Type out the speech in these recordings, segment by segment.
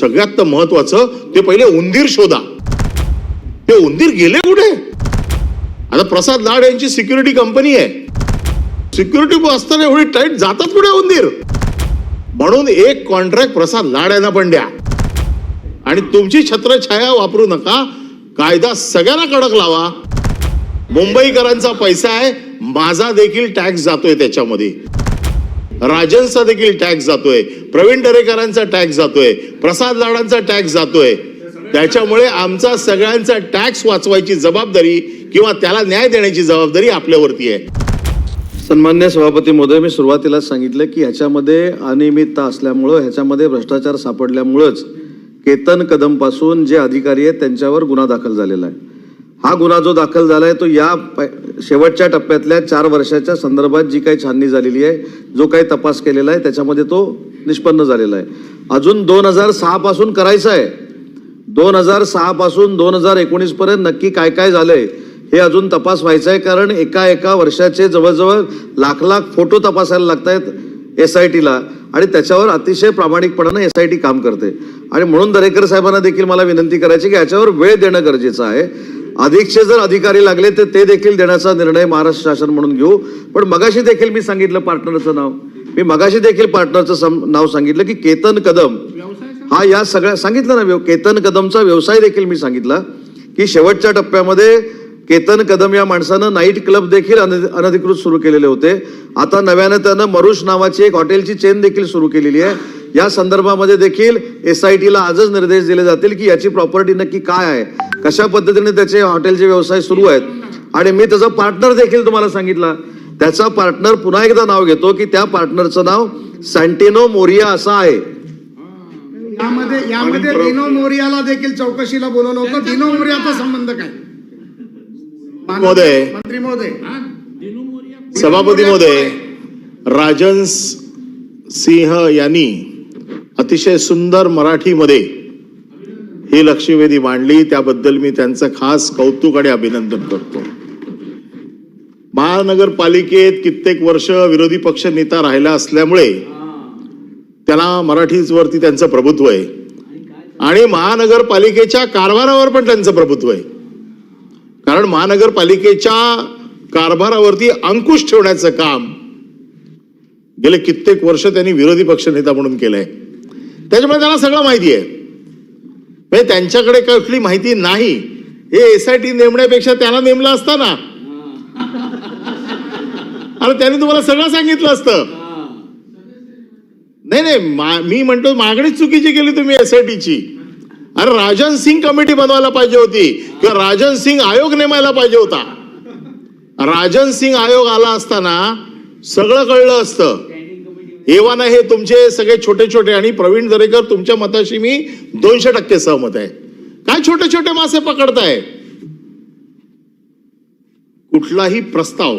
सगळ्यात महत्वाचं ते पहिले उंदीर शोधा. ते उंदीर गेले कुठे? आता प्रसाद लाड यांची सिक्युरिटी कंपनी आहे. सिक्युरिटी असताना एवढी टाईट जातात कुठे उंदीर? म्हणून एक कॉन्ट्रॅक्ट प्रसाद लाड यांना पण द्या. आणि तुमची छत्रछाया वापरू नका. कायदा सगळ्यांना कडक लावा. मुंबईकरांचा पैसा आहे. माझा देखील टॅक्स जातोय त्याच्यामध्ये. राजनचा देखील टॅक्स जातोय प्रवीण दरेकरांचा टॅक्स जातोय प्रसाद लाडांचा टॅक्स जातोय. त्याच्यामुळे आमचा सगळ्यांचा टॅक्स वाचवायची जबाबदारी किंवा त्याला न्याय देण्याची जबाबदारी आपल्यावरती आहे. सन्मान्य सभापती महोदय मी सुरुवातीला सांगितलं की ह्याच्यामध्ये अनियमितता असल्यामुळं ह्याच्यामध्ये भ्रष्टाचार सापडल्यामुळंच केतन कदमपासून जे अधिकारी आहेत त्यांच्यावर गुन्हा दाखल झालेला आहे. हा गुन्हा जो दाखल झाला आहे तो या शेवटच्या टप्प्यातल्या चार वर्षाच्या संदर्भात जी काही छाननी झालेली आहे जो काही तपास केलेला आहे त्याच्यामध्ये तो निष्पन्न झालेला आहे. अजून दोन हजार सहापासून करायचा करायचं आहे. दोन हजार सहापासून दोन हजार एकोणीसपर्यंत नक्की काय काय झालंय हे अजून तपास व्हायचं आहे कारण एका एका वर्षाचे जवळजवळ लाख लाख फोटो तपासायला लागत आहेत एस आय टीला आणि त्याच्यावर अतिशय प्रामाणिकपणानं एस आय टी काम करते. आणि म्हणून दरेकर साहेबांना देखील मला विनंती करायची की याच्यावर वेळ देणं गरजेचं आहे. अधिकचे जर अधिकारी लागले तर ते देखील देण्याचा निर्णय महाराष्ट्र शासन म्हणून घेऊ. पण मगाशी देखील मी सांगितलं पार्टनरचं नाव. मी मगाशी देखील पार्टनरचं सम- नाव सांगितलं की केतन कदम. हा या सगळ्या सांगितलं ना केतन कदमचा व्यवसाय देखील मी सांगितला की शेवटच्या टप्प्यामध्ये केतन कदम या माणसानं नाईट क्लब देखील अनधि- अनधिकृत सुरू केलेले होते. आता नव्यानं त्यानं मरुष नावाची एक हॉटेलची चेन देखील सुरू केलेली आहे. या संदर्भामध्ये देखील एस आय टीला आजच निर्देश दिले जातील की याची प्रॉपर्टी नक्की काय आहे. कशा पद्धतीने त्याचे हॉटेलचे व्यवसाय सुरू आहेत. आणि मी त्याचा पार्टनर देखील तुम्हाला सांगितला. त्याचा पार्टनर पुन्हा एकदा नाव घेतो की त्या पार्टनरचं नाव सँटिनो मोरिया असं आहे. यामध्ये यामध्ये दिनो मोरियाला देखील चौकशीला बोलवलं होतं. दिनो मोरियाचा संबंध काय? महोदय. मंत्री महोदय. सभापती महोदय. राजन सिंह यांनी अतिशय सुंदर मराठीमध्ये ही लक्षवेधी मांडली. त्याबद्दल मी त्यांचं खास कौतुक आणि अभिनंदन करतो. महानगरपालिकेत कित्येक वर्ष विरोधी पक्ष नेता राहिला असल्यामुळे त्याला मराठीवरती त्यांचं प्रभुत्व आहे. आणि महानगरपालिकेच्या कारभारावर पण त्यांचं प्रभुत्व आहे. कारण महानगरपालिकेच्या कारभारावरती अंकुश ठेवण्याचं काम गेले कित्येक वर्ष त्यांनी विरोधी पक्षनेता म्हणून केलंय. त्याच्यामुळे त्यांना सगळं माहिती आहे. म्हणजे त्यांच्याकडे कसली माहिती नाही हे एस आय टी नेमण्यापेक्षा त्यांना नेमलं असतं ना. आणि त्यांनी तुम्हाला सगळं सांगितलं असतं. नाही नाही मा- मी म्हणतो मागणीच चुकीची केली तुम्ही एस आय टीची अरे राजन सिंग कमिटी बनवायला पाहिजे होती किंवा राजन सिंग आयोग नेमायला पाहिजे होता. राजन सिंग आयोग आला असताना सगळं कळलं असतं. एव्हाना हे तुमचे सगळे छोटे छोटे आणि प्रवीण दरेकर तुमच्या मताशी मी दोनशे टक्के सहमत आहे. काय छोटे छोटे मासे पकडताय? कुठलाही प्रस्ताव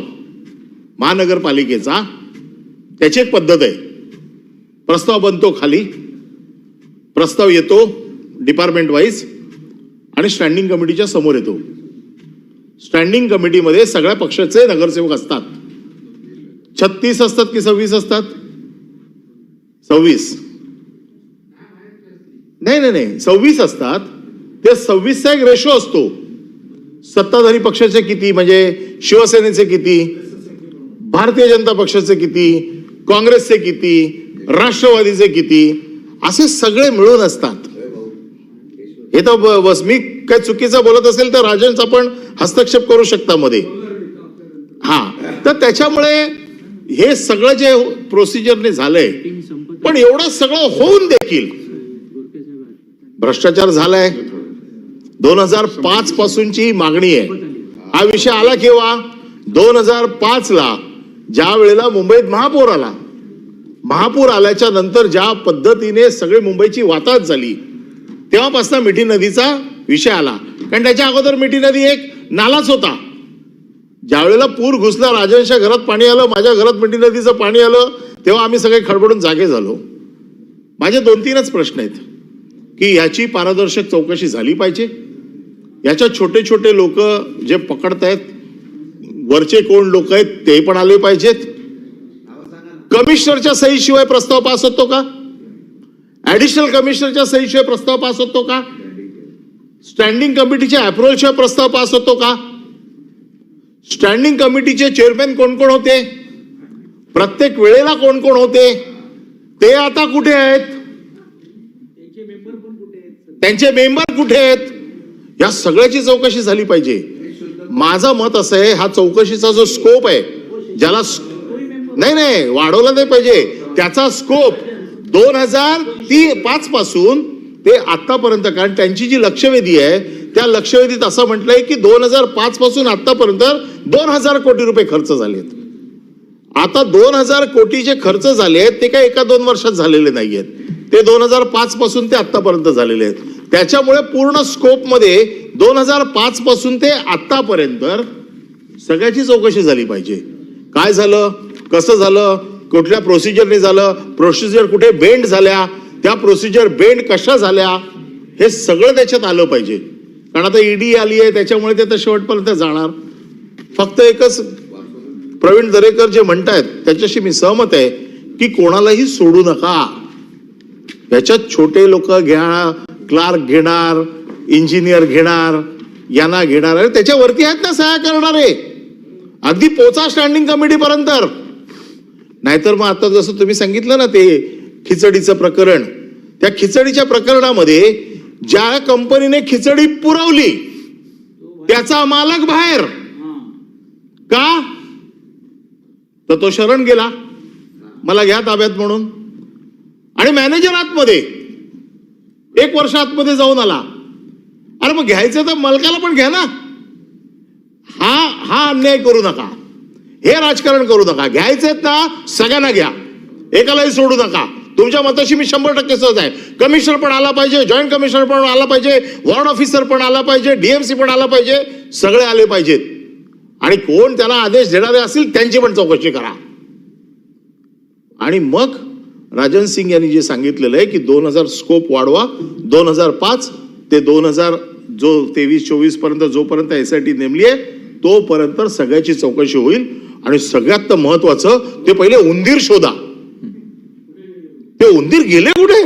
महानगरपालिकेचा त्याची एक पद्धत आहे. प्रस्ताव बनतो खाली प्रस्ताव येतो डिपार्टमेंट वाईज आणि स्टँडिंग कमिटीच्या समोर येतो. स्टँडिंग कमिटीमध्ये सगळ्या पक्षाचे नगरसेवक असतात. छत्तीस असतात की सव्वीस असतात? सव्वीस. नाही नाही नाही. सव्वीस असतात. ते सव्वीसचा एक रेशो असतो. सत्ताधारी पक्षाचे किती म्हणजे शिवसेनेचे किती भारतीय जनता पक्षाचे किती काँग्रेसचे किती राष्ट्रवादीचे किती असे सगळे मिळून असतात. हे तर बस मी काय चुकीचं बोलत असेल तर राजनचा पण हस्तक्षेप करू शकता मध्ये. हा. तर त्याच्यामुळे हे सगळं जे प्रोसिजरने झालंय पण एवढं सगळं होऊन देखील भ्रष्टाचार झालाय. दोन हजार पाच पासूनची मागणी आहे. हा विषय आला केव्हा? दोन हजार पाच ला ज्या वेळेला मुंबईत महापूर आला. महापूर आल्याच्यानंतर ज्या पद्धतीने सगळी मुंबईची वाताहत झाली तेव्हापासून मिठी नदीचा विषय आला. कारण त्याच्या अगोदर मिठी नदी एक नालाच होता. ज्यावेळेला पूर घुसला राजांच्या घरात पाणी आलं माझ्या घरात मिठी नदीचं पाणी आलं तेव्हा आम्ही सगळे खडबडून जागे झालो. माझे दोन तीनच प्रश्न आहेत. की याची पारदर्शक चौकशी झाली पाहिजे? याच्या छोटे छोटे लोक जे पकडत आहेत वरचे कोण लोक आहेत ते पण आले पाहिजेत. कमिशनरच्या सहीशिवाय प्रस्ताव पास होतो का? ऍडिशनल कमिशनरच्या सहीशिवाय प्रस्ताव पास होतो का? स्टँडिंग कमिटीच्या अप्रुव्हलशिवाय प्रस्ताव पास होतो का? स्टँडिंग कमिटीचे चेअरमॅन कोण कोण होते? प्रत्येक वेळेला कोण कोण होते? ते आता कुठे आहेत? त्यांचे मेंबर कुठे आहेत? या सगळ्याची चौकशी झाली पाहिजे. माझं मत असं आहे हा चौकशीचा जो स्कोप आहे ज्याला नाही नाही वाढवला नाही पाहिजे. त्याचा स्कोप दोन हजार ती पाच पासून ते आतापर्यंत कारण त्यांची जी लक्षवेधी आहे त्या लक्षवेधीत असं म्हटलंय की दोन हजार पाच पासून आतापर्यंत दोन हजार कोटी रुपये खर्च झालेत. आता दोन हजार कोटी जे खर्च झाले आहेत ते काय एका दोन वर्षात झालेले नाही आहेत ते दोन हजार पाच पासून ते आतापर्यंत झालेले आहेत. त्याच्यामुळे पूर्ण स्कोपमध्ये दोन हजार पाच पासून ते आतापर्यंत सगळ्याची चौकशी झाली पाहिजे. काय झालं? कसं झालं? कुठल्या प्रोसिजरने झालं? प्रोसिजर कुठे बेंड झाल्या? त्या प्रोसिजर बेंड कशा झाल्या? हे सगळं त्याच्यात आलं पाहिजे. कारण आता ईडी आली आहे त्याच्यामुळे ते तर शेवटपर्यंत जाणार. फक्त एकच प्रवीण दरेकर जे म्हणतायत त्याच्याशी मी सहमत आहे की कोणालाही सोडू नका. याच्यात छोटे लोक घ्या क्लार्क घेणार इंजिनियर घेणार यांना घेणार. अरे त्याच्यावरती आहेत ना सह्या करणारे. अगदी पोचा स्टँडिंग कमिटीपर्यंत नाहीतर मग आता जसं तुम्ही सांगितलं ना ते खिचडीचं प्रकरण. त्या खिचडीच्या प्रकरणामध्ये ज्या कंपनीने खिचडी पुरवली त्याचा मालक बाहेर का तर तो शरण गेला. मला घ्या ताब्यात म्हणून. आणि मॅनेजर आतमध्ये एक वर्ष आतमध्ये जाऊन आला. अरे मग घ्यायचं तर मालकाला पण घ्या ना. हा हा अन्याय करू नका. हे राजकारण करू नका. घ्यायचेत ना सगळ्यांना घ्या. एकालाही सोडू नका. तुमच्या मताशी मी शंभर टक्के सहज आहे. कमिशनर पण आला पाहिजे जॉईंट कमिशनर पण आला पाहिजे वॉर्ड ऑफिसर पण आला पाहिजे डीएमसी पण आला पाहिजे सगळे आले पाहिजेत. आणि कोण त्याला आदेश देणारे असतील त्यांची पण चौकशी करा. आणि मग राजन सिंग यांनी जे सांगितलेलं आहे की दोन हजार स्कोप वाढवा दोन हजार पाच ते दोन हजार जो तेवीस चोवीसपर्यंत जोपर्यंत एस आय टी नेमली आहे तोपर्यंत सगळ्याची चौकशी होईल. आणि सगळ्यात महत्वाचं ते पहिले उंदीर शोधा. ते उंदीर गेले कुठे?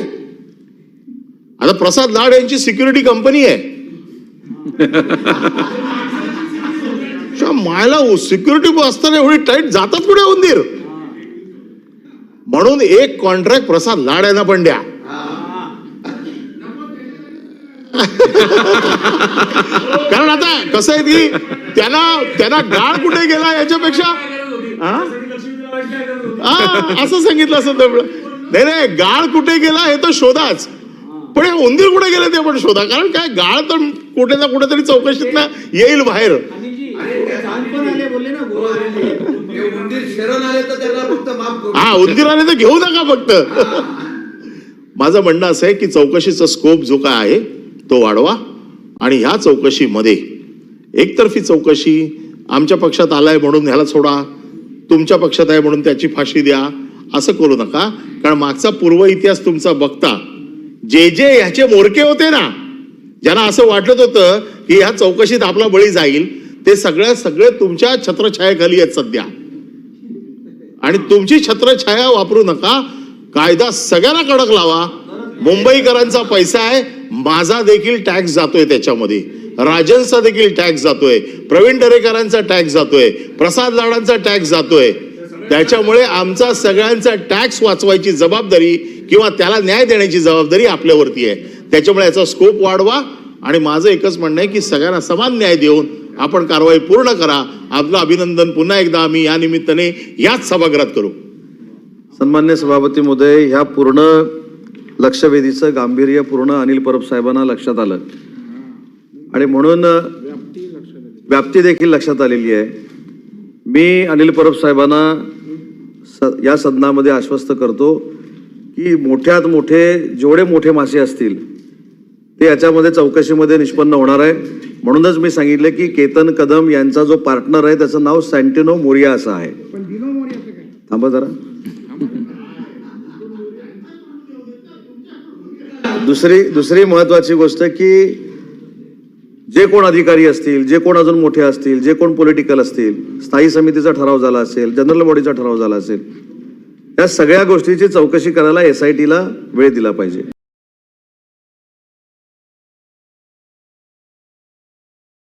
आता प्रसाद लाड यांची सिक्युरिटी कंपनी आहे. मायला सिक्युरिटी असताना एवढी टाईट जातात कुठे उंदीर? म्हणून एक कॉन्ट्रॅक्ट प्रसाद लाड यांना पण द्या. कारण आता कसं आहे की त्यांना त्यांना गाळ कुठे गेला याच्यापेक्षा? हा? असं सांगितलं असं नाही नाही गाळ कुठे गेला हे तर शोधाच. पण हे उंदीर कुठे गेले ते पण शोधा. कारण काय गाळ तर कुठे ना कुठेतरी चौकशीत ना येईल बाहेर ते उंदीर शरण आले तर त्यांना फक्त माफ करू हा उंदिराने तर घेऊ नका फक्त. माझं म्हणणं असं आहे की चौकशीचा स्कोप जो काय आहे तो वाढवा आणि ह्या चौकशीमध्ये एकतर्फी चौकशी आमच्या पक्षात आलाय म्हणून ह्याला सोडा तुमच्या पक्षात आहे म्हणून त्याची फाशी द्या असं करू नका. कारण मागचा पूर्व इतिहास तुमचा बघता जे जे ह्याचे मोरके होते ना ज्यांना असं वाटत होतं की ह्या चौकशीत आपला बळी जाईल ते सगळ्या सगळे तुमच्या छत्रछायाखाली आहेत सध्या. आणि तुमची छत्रछाया वापरू नका. कायदा सगळ्यांना कडक लावा. मुंबईकरांचा पैसा आहे. माझा देखील टॅक्स जातोय त्याच्यामध्ये. राजनचा देखील टॅक्स जातोय. प्रवीण दरेकरांचा टॅक्स जातोय. प्रसाद लाडांचा टॅक्स जातोय. त्याच्यामुळे आमचा सगळ्यांचा टॅक्स वाचवायची जबाबदारी किंवा त्याला न्याय देण्याची जबाबदारी आपल्यावरती आहे. त्याच्यामुळे याचा स्कोप वाढवा आणि माझं एकच म्हणणं आहे की सगळ्यांना समान न्याय देऊन आपण कारवाई पूर्ण करा. आपलं अभिनंदन पुन्हा एकदा आम्ही या निमित्ताने याच सभागृहात करू. सन्मान्य सभापती मोदय ह्या पूर्ण लक्षवेधीचं गांभीर्य पूर्ण अनिल परब साहेबांना लक्षात आलं. आणि म्हणून व्याप्ती देखील लक्षात आलेली आहे. मी अनिल परब साहेबांना स या सदनामध्ये आश्वस्त करतो की मोठ्यात मोठे जेवढे मोठे मासे असतील ते याच्यामध्ये चौकशीमध्ये निष्पन्न होणार आहे. म्हणूनच मी सांगितलं की केतन कदम यांचा जो पार्टनर आहे त्याचं नाव सँटिनो मोरिया असं आहे. थांबा जरा. दुसरी दुसरी महत्वाची गोष्ट की जे कोण अधिकारी असतील जे कोण अजून मोठे असतील जे कोण पॉलिटिकल असतील स्थायी समितीचा ठराव झाला असेल जनरल बॉडीचा ठराव झाला असेल या सगळ्या गोष्टीची चौकशी करायला एस आय टीला वेळ दिला पाहिजे.